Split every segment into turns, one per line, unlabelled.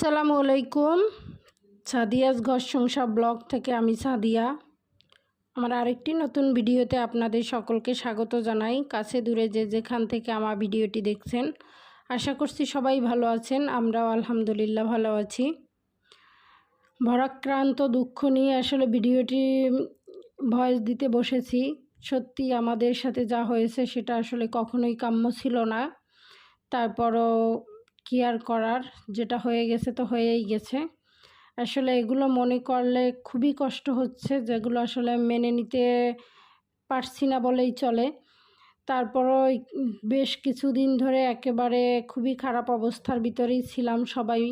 আসসালামু আলাইকুম। সাদিয়াস ঘর সংসার ব্লগ থেকে আমি সাদিয়া। আমার আরেকটি নতুন ভিডিওতে আপনাদের সকলকে স্বাগত জানাই। কাছে দূরে যে যেখান থেকে আমার ভিডিওটি দেখছেন, আশা করছি সবাই ভালো আছেন, আমরাও আলহামদুলিল্লাহ ভালো আছি। ভরাক্রান্ত দুঃখ নিয়ে আসলে ভিডিওটি ভয়েস দিতে বসেছি। সত্যি আমাদের সাথে যা হয়েছে সেটা আসলে কখনোই কাম্য ছিল না। তারপরও কি আর করার যেটা হয়ে গেছে তো হয়েই গেছে। আসলে এগুলো মনে করলে খুবই কষ্ট হচ্ছে, যেগুলো আসলে মেনে নিতে পারছি না বলেই চলে। তারপরও বেশ কিছুদিন ধরে একেবারে খুবই খারাপ অবস্থার ভিতরেই ছিলাম সবাই,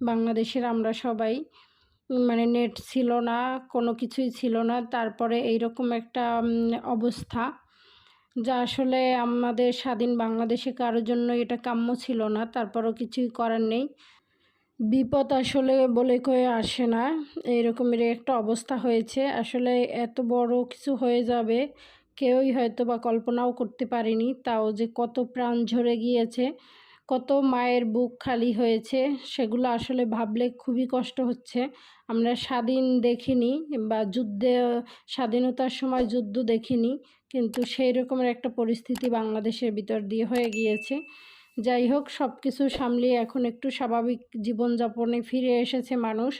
বাংলাদেশের আমরা সবাই। মানে নেট ছিল না, কোনো কিছুই ছিল না। তারপরে এইরকম একটা অবস্থা। যা আসলে আমাদের স্বাধীন বাংলাদেশে কারোর জন্য এটা কাম্য ছিল না, তারপরও কিছুই করার নেই। বিপদ আসলে বলে কয়ে আসে না এরকমের একটা অবস্থা হয়েছে। আসলে এত বড় কিছু হয়ে যাবে, কেউই হয়তো বা কল্পনাও করতে পারেনি তাও যে কত প্রাণ ঝরে গিয়েছে, কত মায়ের বুক খালি হয়েছে, সেগুলো আসলে ভাবলে খুবই কষ্ট হচ্ছে। আমরা স্বাধীন দেখিনি বা যুদ্ধে, স্বাধীনতার সময় যুদ্ধ দেখিনি কিন্তু সেই রকমের একটা পরিস্থিতি বাংলাদেশের ভিতর দিয়ে হয়ে গিয়েছে। যাই হোক সব কিছু সামলিয়ে এখন একটু স্বাভাবিক জীবনযাপনে ফিরে এসেছে মানুষ।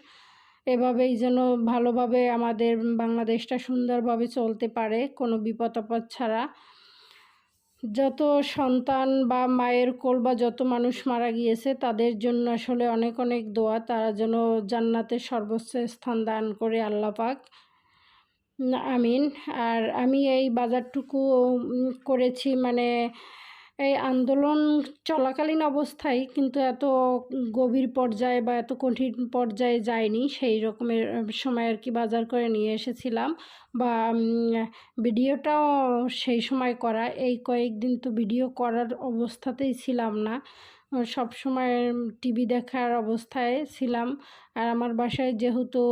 এভাবেই যেন ভালোভাবে আমাদের বাংলাদেশটা সুন্দরভাবে চলতে পারে কোনো বিপদ আপদ ছাড়া। যত সন্তান বা মায়ের কোল বা যত মানুষ মারা গিয়েছে, তাদের জন্য আসলে অনেক অনেক দোয়া। তারা যেন জান্নাতের সর্বোচ্চ স্থান দান করে আল্লাহ পাক। আমিন। আর আমি এই বাজারটুকু করেছি মানে এই আন্দোলন চলাকালীন অবস্থায় কিন্তু এত গভীর পর্যায়ে বা এত কঠিন পর্যায়ে যায়নি। সেই রকমের সময় আর কি বাজার করে নিয়ে এসেছিলাম বা ভিডিওটাও সেই সময় করা। এই কয়েকদিন তো ভিডিও করার অবস্থাতেই ছিলাম না। সব সময় টিভি দেখার অবস্থায় ছিলাম। আর আমার বাসায় যেহেতু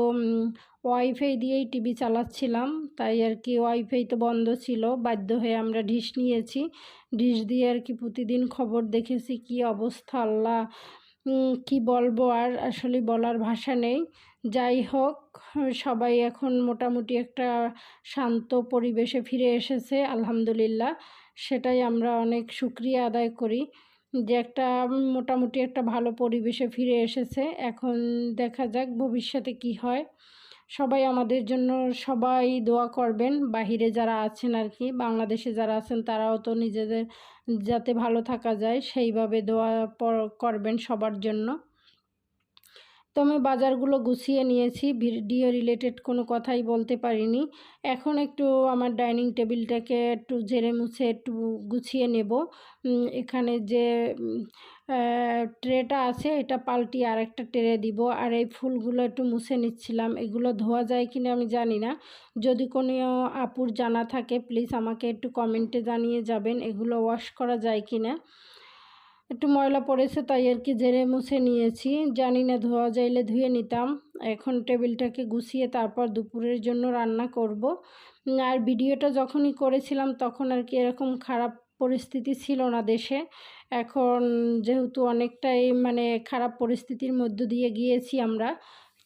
ওয়াইফাই দিয়েই টিভি চালাচ্ছিলাম, তাই আর কি ওয়াইফাই তো বন্ধ ছিল, বাধ্য হয়ে আমরা ডিশ নিয়েছি। ডিশ দিয়ে আর কি প্রতিদিন খবর দেখেছি, কি অবস্থা, আল্লাহ কি বলব আর আসলে বলার ভাষা নেই। যাই হোক, সবাই এখন মোটামুটি একটা শান্ত পরিবেশে ফিরে এসেছে, আলহামদুলিল্লাহ। সেটাই আমরা অনেক সুক্রিয়া আদায় করি যে একটা মোটামুটি একটা ভালো পরিবেশে ফিরে এসেছে। এখন দেখা যাক ভবিষ্যতে কি হয়। সবাই আমাদের জন্য সবাই দোয়া করবেন। বাহিরে যারা আছেন আর কি বাংলাদেশে যারা আছেন, তারাও তো নিজেদের যাতে ভালো থাকা যায়, সেইভাবে দোয়া করবেন সবার জন্য। তো আমি বাজারগুলো গুছিয়ে নিয়েছি। ভিডিও রিলেটেড কোনো কথাই বলতে পারিনি। এখন একটু আমার ডাইনিং টেবিলটাকে একটু ঝেড়ে মুছে একটু গুছিয়ে নেব। এখানে যে ট্রেটা আছে, এটা পাল্টি আর একটা ট্রে দিব। আর এই ফুলগুলো একটু মুছে নিচ্ছিলাম। এগুলো ধোয়া যায় কিনা আমি জানি না। যদি কোনো আপুর জানা থাকে প্লিজ আমাকে একটু কমেন্টে জানিয়ে যাবেন, এগুলো ওয়াশ করা যায় কিনা। একটু ময়লা পড়েছে তাই আর কি জেরে মুছে নিয়েছি। জানি না, ধোয়া যাইলে ধুয়ে নিতাম। এখন টেবিলটাকে গুছিয়ে তারপর দুপুরের জন্য রান্না করব। আর ভিডিওটা যখনই করেছিলাম তখন আর কি এরকম খারাপ পরিস্থিতি ছিল না দেশে। এখন যেহেতু অনেকটাই মানে খারাপ পরিস্থিতির মধ্য দিয়ে গিয়েছি আমরা,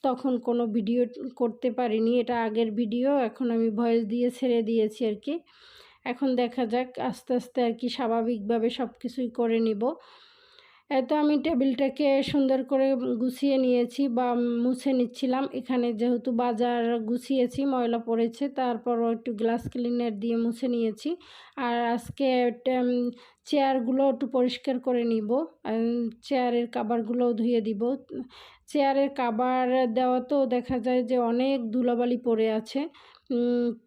তখন কোনো ভিডিও করতে পারিনি। এটা আগের ভিডিও, এখন আমি ভয়েস দিয়ে ছেড়ে দিয়েছি আর কি। এখন দেখা যাক, আস্তে আস্তে আর কি স্বাভাবিকভাবে সব কিছুই করে নিব। এত আমি টেবিলটাকে সুন্দর করে গুছিয়ে নিয়েছি বা মুছে নিচ্ছিলাম। এখানে যেহেতু বাজার গুছিয়েছি, ময়লা পড়েছে, তারপরও একটু গ্লাস ক্লিনার দিয়ে মুছে নিয়েছি। আর আজকে চেয়ারগুলো একটু পরিষ্কার করে নিব। চেয়ারের কাবারগুলোও ধুয়ে দিব। চেয়ারের কাবার দেওয়া তো দেখা যায় যে অনেক ধুলাবালি পড়ে আছে।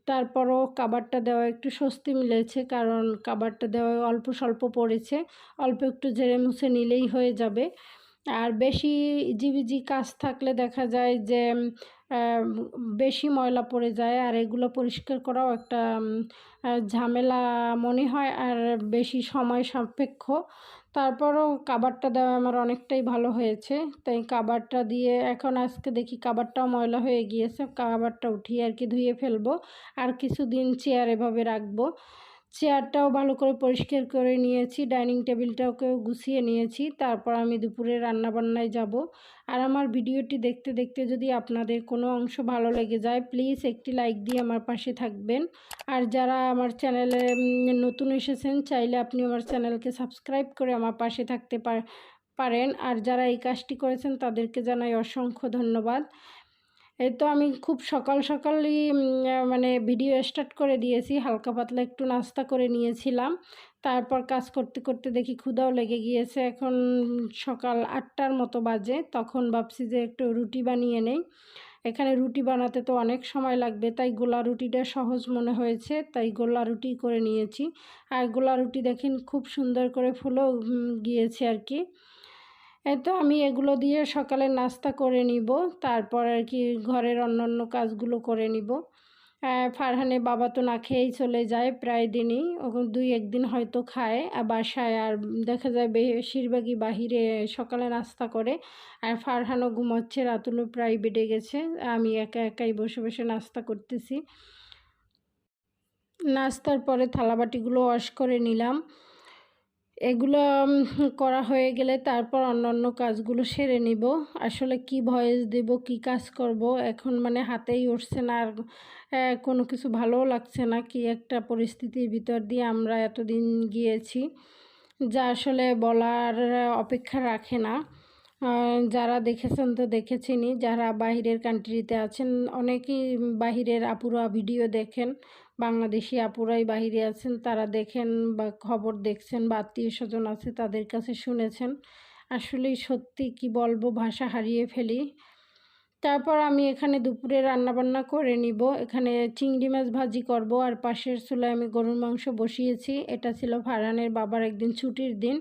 তারপরও কাবারটা দেওয়া একটু স্বস্তি মিলেছে, কারণ কাবারটা দেওয়া অল্প স্বল্প পড়েছে, অল্প একটু ঝেড়ে মুছে নিলেই হয়ে যাবে। আর বেশি ইজিবিজি কাজ থাকলে দেখা যায় যে বেশি ময়লা পড়ে যায়, আর এগুলো পরিষ্কার করাও একটা ঝামেলা মনে হয়, আর বেশি সময় সাপেক্ষ। তারপরও কাবারটা দেওয়া আমার অনেকটাই ভালো হয়েছে। তাই কাবারটা দিয়ে এখন আজকে দেখি কাবারটাও ময়লা হয়ে গিয়েছে। কাবারটা উঠিয়ে আর কি ধুয়ে ফেলব। আর কিছুদিন চেয়ার এভাবে রাখব। চেয়ারটাও ভালো করে পরিষ্কার করে নিয়েছি, ডাইনিং টেবিলটাকেও গুছিয়ে নিয়েছি। তারপর আমি দুপুরে রান্নাবান্নায় যাব। আর আমার ভিডিওটি দেখতে দেখতে যদি আপনাদের কোনো অংশ ভালো লেগে যায়, প্লিজ একটি লাইক দিয়ে আমার পাশে থাকবেন। আর যারা আমার চ্যানেলে নতুন এসেছেন, চাইলে আপনি আমার চ্যানেলকে সাবস্ক্রাইব করে আমার পাশে থাকতে পারেন। আর যারা এই কাজটি করেছেন, তাদেরকে জানাই অসংখ্য ধন্যবাদ। এই তো আমি খুব সকাল সকালই মানে ভিডিও স্টার্ট করে দিয়েছি। হালকা পাতলা একটু নাস্তা করে নিয়েছিলাম। তারপর কাজ করতে করতে দেখি ক্ষুদাও লেগে গিয়েছে। এখন সকাল আটটার মতো বাজে। তখন ভাবছি যে একটু রুটি বানিয়ে নেই। এখানে রুটি বানাতে তো অনেক সময় লাগবে, তাই গোলা রুটিটা সহজ মনে হয়েছে, তাই গোলা রুটি করে নিয়েছি। আর গোলা রুটি দেখেন খুব সুন্দর করে ফুলেও গিয়েছে আর কি। তো আমি এগুলো দিয়ে সকালে নাস্তা করে নিব, তারপর আর কি ঘরের অন্যান্য কাজগুলো করে নিব। ফারহানে বাবা তো না খেয়েই চলে যায় প্রায় দিনই দুই একদিন হয়তো খায় আর বাসায় আর দেখা যায় বেশিরভাগই বাহিরে সকালে নাস্তা করে, আর ফারহানও ঘুমাচ্ছে, রাতুলও প্রায় বেডে গেছে, আমি একা একাই বসে বসে নাস্তা করতেছি। নাস্তার পরে থালাবাটিগুলো ওয়াশ করে নিলাম। এগুলো করা হয়ে গেলে তারপর অন্য অন্য কাজগুলো সেরে নিব। আসলে কি ভয়েস দেব, কি কাজ করব, এখন মানে হাতেই উঠছে না আর কোনো কিছু ভালোও লাগছে না। কি একটা পরিস্থিতির ভিতর দিয়ে আমরা এতদিন গিয়েছি, যা আসলে বলার অপেক্ষা রাখে না। যারা দেখেছেন তো দেখেছেনই, যারা বাহিরের কান্ট্রিতে আছেন, অনেকেই বাহিরের আপুরা ভিডিও দেখেন, বাংলাদেশি আপুরাই বাহিরে আছেন, তারা দেখেন বা খবর দেখছেন বা আত্মীয় স্বজন আছে তাদের কাছে শুনেছেন। আসলেই সত্যি কি বলব, ভাষা হারিয়ে ফেলি। তারপর আমি এখানে দুপুরে রান্নাবান্না করে নিব। এখানে চিংড়ি মাছ ভাজি করব, আর পাশের চুলায় আমি গরুর মাংস বসিয়েছি। এটা ছিল ফারানের বাবার একদিন ছুটির দিন।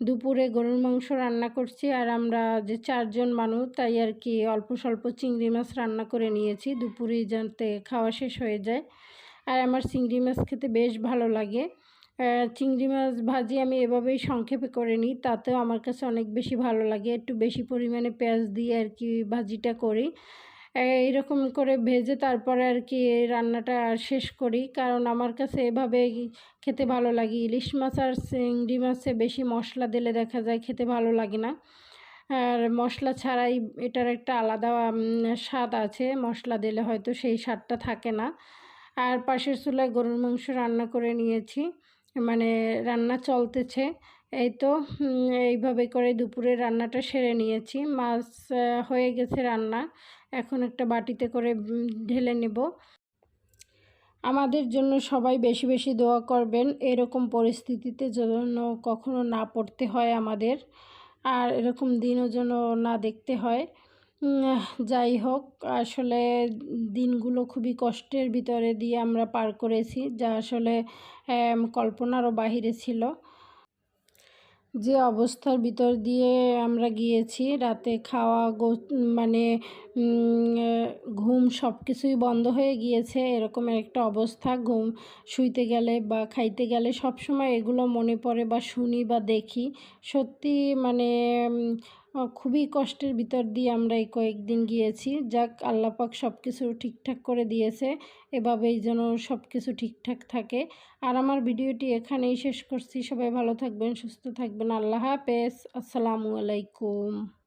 দুপুরে গরুর মাংস রান্না করছি আর আমরা যে চারজন মানুষ, তাই আর কি অল্প স্বল্প চিংড়ি মাছ রান্না করে নিয়েছি। দুপুরেই যাতে খাওয়া শেষ হয়ে যায়। আর আমার চিংড়ি মাছ খেতে বেশ ভালো লাগে। চিংড়ি মাছ ভাজি আমি এভাবেই সংক্ষেপে করে নিই, তাতেও আমার কাছে অনেক বেশি ভালো লাগে। একটু বেশি পরিমাণে পেঁয়াজ দিয়ে আর কি ভাজিটা করি। এইরকম করে ভেজে তারপরে আর কি রান্নাটা শেষ করি। কারণ আমার কাছে এভাবে খেতে ভালো লাগে। ইলিশ মাছ আর চিংড়ি মাছে বেশি মশলা দিলে দেখা যায় খেতে ভালো লাগে না। আর মশলা ছাড়াই এটার একটা আলাদা স্বাদ আছে। মশলা দিলে হয়তো সেই স্বাদটা থাকে না। আর পাশের চুলায় গরুর মাংস রান্না করে নিয়েছি। মানে রান্না চলতেছে। এই তো এইভাবে করে দুপুরে রান্নাটা সেরে নিয়েছি। মাছ হয়ে গেছে রান্না। এখন একটা বাটিতে করে ঢেলে নেব। আমাদের জন্য সবাই বেশি বেশি দোয়া করবেন। এরকম পরিস্থিতিতে যেন কখনো না পড়তে হয় আমাদের, আর এরকম দিনও যেন না দেখতে হয়। যাই হোক, আসলে দিনগুলো খুবই কষ্টের ভিতরে দিয়ে আমরা পার করেছি, যা আসলে কল্পনারও বাহিরে ছিল। যে অবস্থার ভিতর দিয়ে আমরা গিয়েছি, রাতে খাওয়া মানে ঘুম সব কিছুই বন্ধ হয়ে গিয়েছে, এরকম একটা অবস্থা। ঘুম শুইতে গেলে বা খাইতে গেলে সব সময় এগুলো মনে পড়ে বা শুনি বা দেখি। সত্যি মানে খুবই কষ্টের ভিতর দিয়ে আমরা এই কয়েকদিন গিয়েছি। যাক আল্লাপাক সব কিছু ঠিকঠাক করে দিয়েছে, এভাবেই যেন সব কিছু ঠিকঠাক থাকে। আর আমার ভিডিওটি এখানেই শেষ করছি। সবাই ভালো থাকবেন, সুস্থ থাকবেন। আল্লাহ হাফেজ। আসসালামু আলাইকুম।